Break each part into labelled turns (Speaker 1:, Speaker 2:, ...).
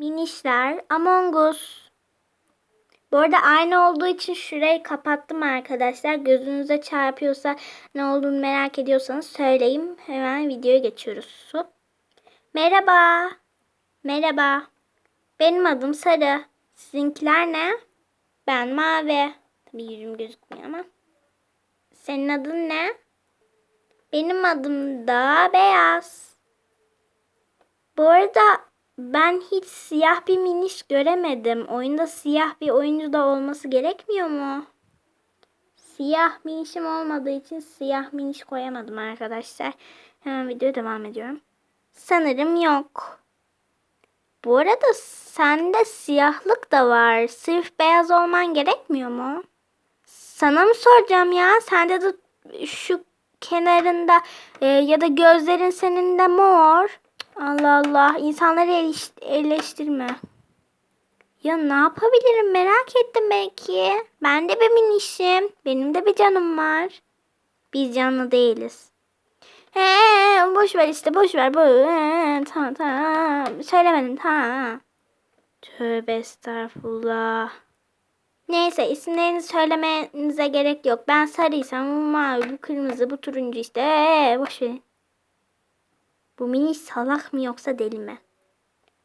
Speaker 1: Minişler, Among Us. Bu arada aynı olduğu için şurayı kapattım arkadaşlar. Gözünüze çarpıyorsa ne olduğunu merak ediyorsanız söyleyeyim. Hemen videoya geçiyoruz. Merhaba. Merhaba. Benim adım Sarı. Sizinkiler ne? Ben Mavi. Tabii yüzüm gözükmüyor ama. Senin adın ne? Benim adım da Beyaz. Bu arada ben hiç siyah bir miniş göremedim. Oyunda siyah bir oyuncu da olması gerekmiyor mu? Siyah minişim olmadığı için siyah miniş koyamadım arkadaşlar. Hemen videoya devam ediyorum. Sanırım yok. Bu arada sende siyahlık da var. Sırf beyaz olman gerekmiyor mu? Sana mı soracağım ya? Sende de şu kenarında e, ya da gözlerin senin de mor. Allah Allah. İnsanları eleş- eleştirme. Ya ne yapabilirim merak ettim belki. Ben de bir minişim. Benim de bir canım var. Biz canlı değiliz. He, boş ver işte boş ver. Bu, tamam tamam. Söylemedim tamam. Tövbe estağfurullah. Neyse isimlerini söylemenize gerek yok. Ben sarıysam bu mavi, bu kırmızı, bu turuncu işte. Ee, boş verin. Bu mini salak mı yoksa deli mi?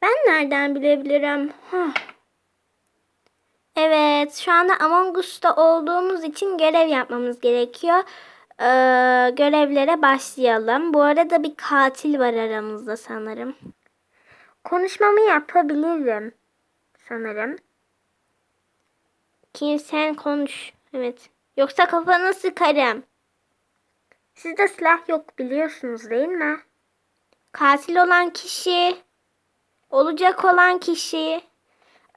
Speaker 1: Ben nereden bilebilirim? Huh. Evet şu anda Among Us'ta olduğumuz için görev yapmamız gerekiyor. Ee, görevlere başlayalım. Bu arada bir katil var aramızda sanırım. Konuşmamı yapabilirim sanırım. Kim sen konuş. Evet. Yoksa kafanı sıkarım. Sizde silah yok biliyorsunuz değil mi? Katil olan kişi, olacak olan kişi,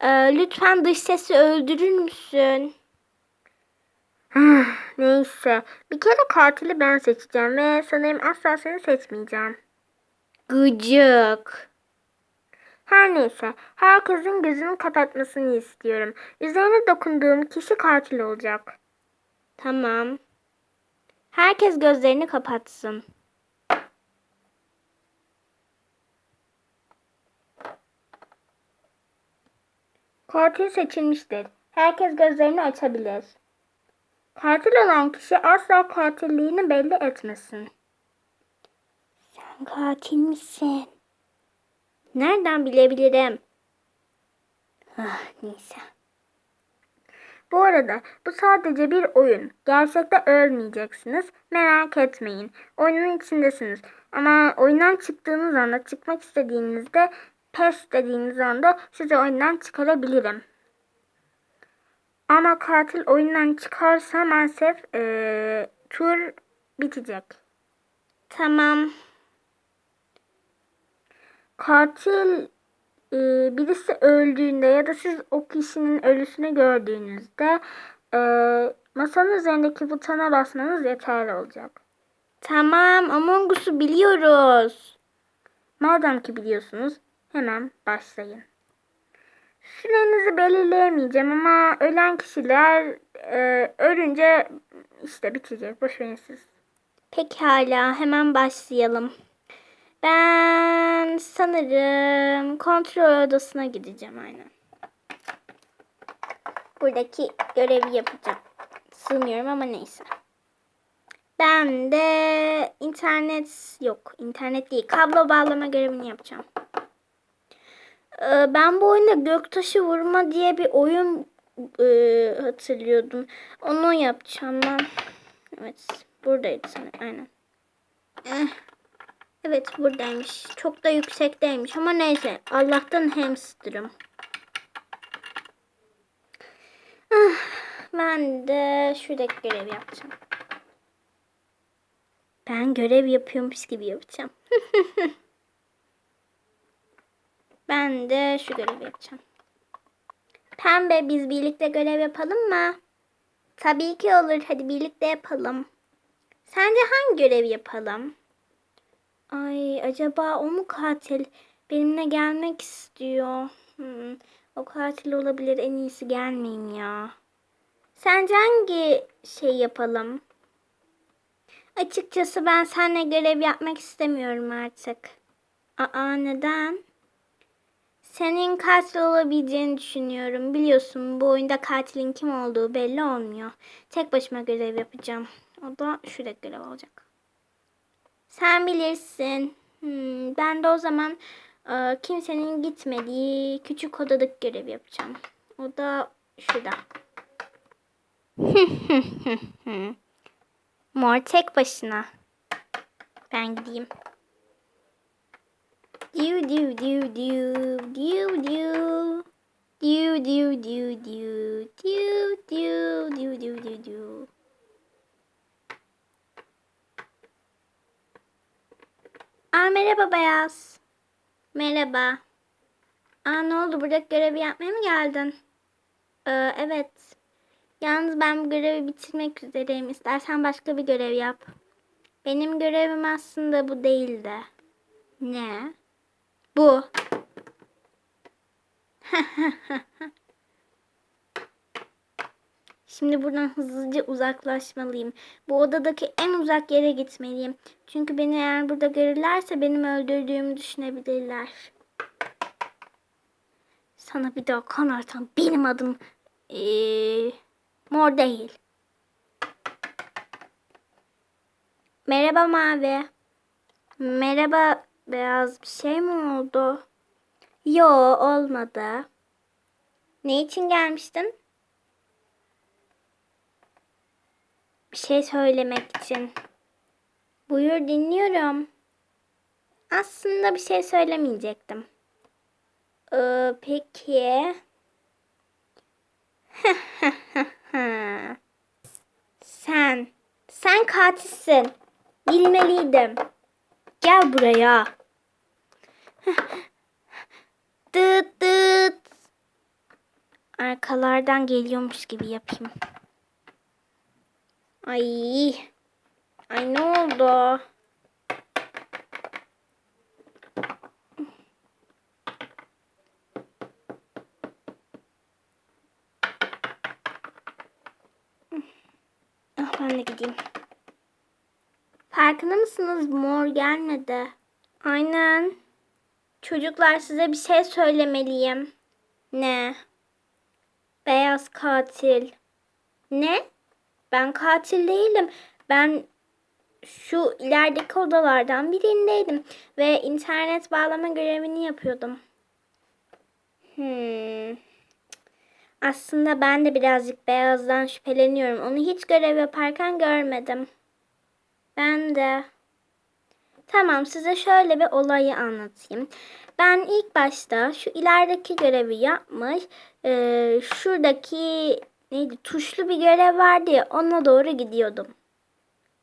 Speaker 1: e, lütfen dış sesi öldürür müsün? Neyse. Bir kere katili ben seçeceğim ve sanırım asla seni seçmeyeceğim. Gıcık. Her neyse, herkesin gözünü kapatmasını istiyorum. Üzerine dokunduğum kişi katil olacak. Tamam. Herkes gözlerini kapatsın. Katil seçilmiştir. Herkes gözlerini açabilir. Katil olan kişi asla katilliğini belli etmesin. Sen katil misin? Nereden bilebilirim? Ah neyse. Bu arada bu sadece bir oyun. Gerçekte ölmeyeceksiniz. Merak etmeyin. Oyunun içindesiniz. Ama oyundan çıktığınız anda, çıkmak istediğinizde, pes dediğiniz anda sizi oyundan çıkarabilirim. Ama katil oyundan çıkarsa maalesef eee, tur bitecek. Tamam. Katil e, birisi öldüğünde ya da siz o kişinin ölüsünü gördüğünüzde e, masanın üzerindeki butona basmanız yeterli olacak. Tamam Among Us'u biliyoruz. Madem ki biliyorsunuz hemen başlayın. Sürenizi belirleyemeyeceğim ama ölen kişiler e, ölünce işte bitecek. Boş verin siz. Pekala hemen başlayalım. Ben sanırım kontrol odasına gideceğim aynen. Buradaki görevi yapacağım. Sığmıyorum ama neyse. Ben de internet yok. internet değil. Kablo bağlama görevini yapacağım. Ee, Ben bu oyunda göktaşı vurma diye bir oyun e, hatırlıyordum. Onu yapacağım ben. Evet. Buradaydı sanırım. Aynen. Eh. Evet buradaymış. Çok da yüksekteymiş ama neyse. Allah'tan hamsterım. Ah, Ben de şuradaki görev yapacağım. Ben görev yapıyormuş gibi yapacağım. ben de şu görevi yapacağım. Pembe biz birlikte görev yapalım mı? Tabii ki olur. Hadi birlikte yapalım. Sence hangi görevi yapalım? Ay acaba o mu katil? Benimle gelmek istiyor. Hmm, o katil olabilir. En iyisi gelmeyeyim ya. Sence hangi şey yapalım? Açıkçası ben seninle görev yapmak istemiyorum artık. Aa neden? Senin katil olabileceğini düşünüyorum. Biliyorsun bu oyunda katilin kim olduğu belli olmuyor. Tek başıma görev yapacağım. O da şuradaki görev olacak. Sen bilirsin. Hmm, ben de o zaman e, kimsenin gitmediği küçük odadaki görev yapacağım. O da şurada. Mor tek başına. Ben gideyim. Diu diu diu diu diu diu. Diu diu diu diu diu diu diu diu diu diu. Aa merhaba Beyaz. Merhaba. Aa ne oldu burada görevi yapmaya mı geldin? Ee, evet. Yalnız ben bu görevi bitirmek üzereyim. İstersen başka bir görev yap. Benim görevim aslında bu değildi. Ne? Bu. Şimdi buradan hızlıca uzaklaşmalıyım. Bu odadaki en uzak yere gitmeliyim. Çünkü beni eğer burada görürlerse benim öldürdüğümü düşünebilirler. Sana bir daha kanarsam benim adım ee, mor değil. Merhaba Mavi. Merhaba Beyaz bir şey mi oldu? Yo olmadı. Ne için gelmiştin? Bir şey söylemek için. Buyur dinliyorum. Aslında bir şey söylemeyecektim. Ee, peki. sen. Sen katilsin. Bilmeliydim. Gel buraya. dıt dıt. Arkalardan geliyormuş gibi yapayım. Ay. Ay ne oldu? Ah ben de gideyim. Farkında mısınız? Mor gelmedi. Aynen. Çocuklar size bir şey söylemeliyim. Ne? Beyaz katil. Ne? Ben katil değilim. Ben şu ilerideki odalardan birindeydim ve internet bağlama görevini yapıyordum. Hmm. Aslında ben de birazcık beyazdan şüpheleniyorum. Onu hiç görev yaparken görmedim. Ben de. Tamam size şöyle bir olayı anlatayım. Ben ilk başta şu ilerideki görevi yapmış. E, şuradaki neydi tuşlu bir görev vardı ya ona doğru gidiyordum.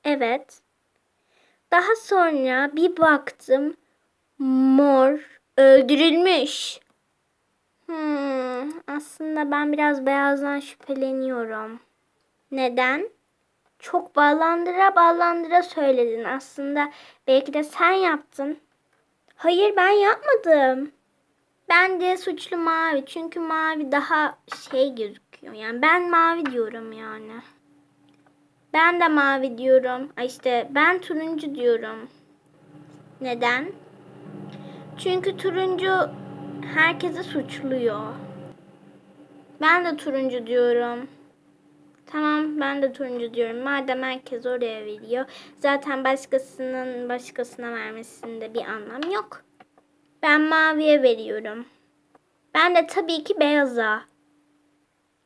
Speaker 1: Evet. Daha sonra bir baktım mor öldürülmüş. Hmm, aslında ben biraz beyazdan şüpheleniyorum. Neden? Çok bağlandıra bağlandıra söyledin. Aslında belki de sen yaptın. Hayır ben yapmadım. Ben de suçlu mavi. Çünkü mavi daha şey gözüküyor. Yani ben mavi diyorum yani. Ben de mavi diyorum. İşte ben turuncu diyorum. Neden? Çünkü turuncu herkesi suçluyor. Ben de turuncu diyorum. Tamam ben de turuncu diyorum. Madem herkes oraya veriyor. Zaten başkasının başkasına vermesinde bir anlam yok. Ben maviye veriyorum. Ben de tabii ki beyaza.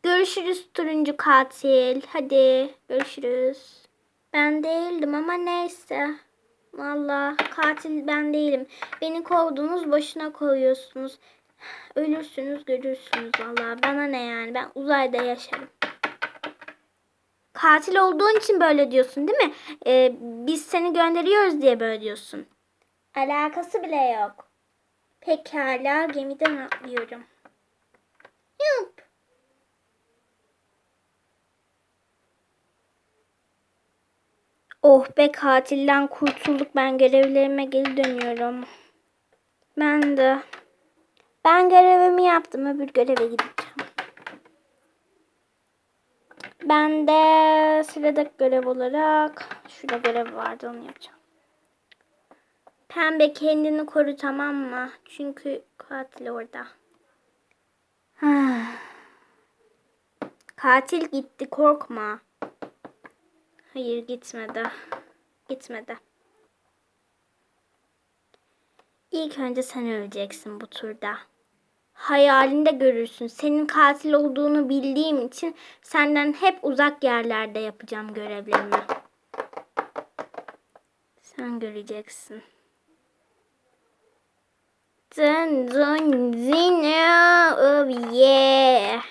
Speaker 1: Görüşürüz turuncu katil. Hadi görüşürüz. Ben değildim ama neyse. Valla katil ben değilim. Beni kovdunuz boşuna koyuyorsunuz. Ölürsünüz görürsünüz valla. Bana ne yani ben uzayda yaşarım. Katil olduğun için böyle diyorsun değil mi? Ee, biz seni gönderiyoruz diye böyle diyorsun. Alakası bile yok. Pekala gemiden atlıyorum. Yup. Oh be katilden kurtulduk. Ben görevlerime geri dönüyorum. Ben de. Ben görevimi yaptım. Öbür göreve gideceğim. Ben de sıradaki görev olarak şurada görev vardı onu yapacağım. Pembe kendini koru tamam mı? Çünkü katil orada. Katil gitti korkma. Hayır gitmedi. Gitmedi. İlk önce sen öleceksin bu turda. Hayalinde görürsün. Senin katil olduğunu bildiğim için senden hep uzak yerlerde yapacağım görevlerimi. Sen göreceksin. Dın dın zina. Oh yeah.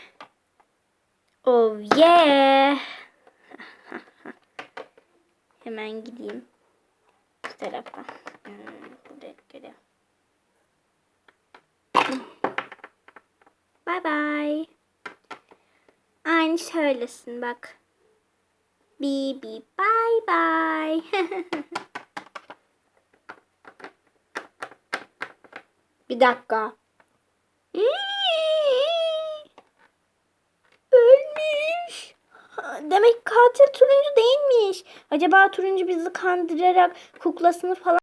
Speaker 1: Oh yeah. Hemen gideyim. Bu tarafa. Hmm, buraya göre. Bye bye. Aynı şöylesin bak. Bibi bye bye. Bir dakika. Ölmüş. Demek katil turuncu değilmiş. Acaba turuncu bizi kandırarak kuklasını falan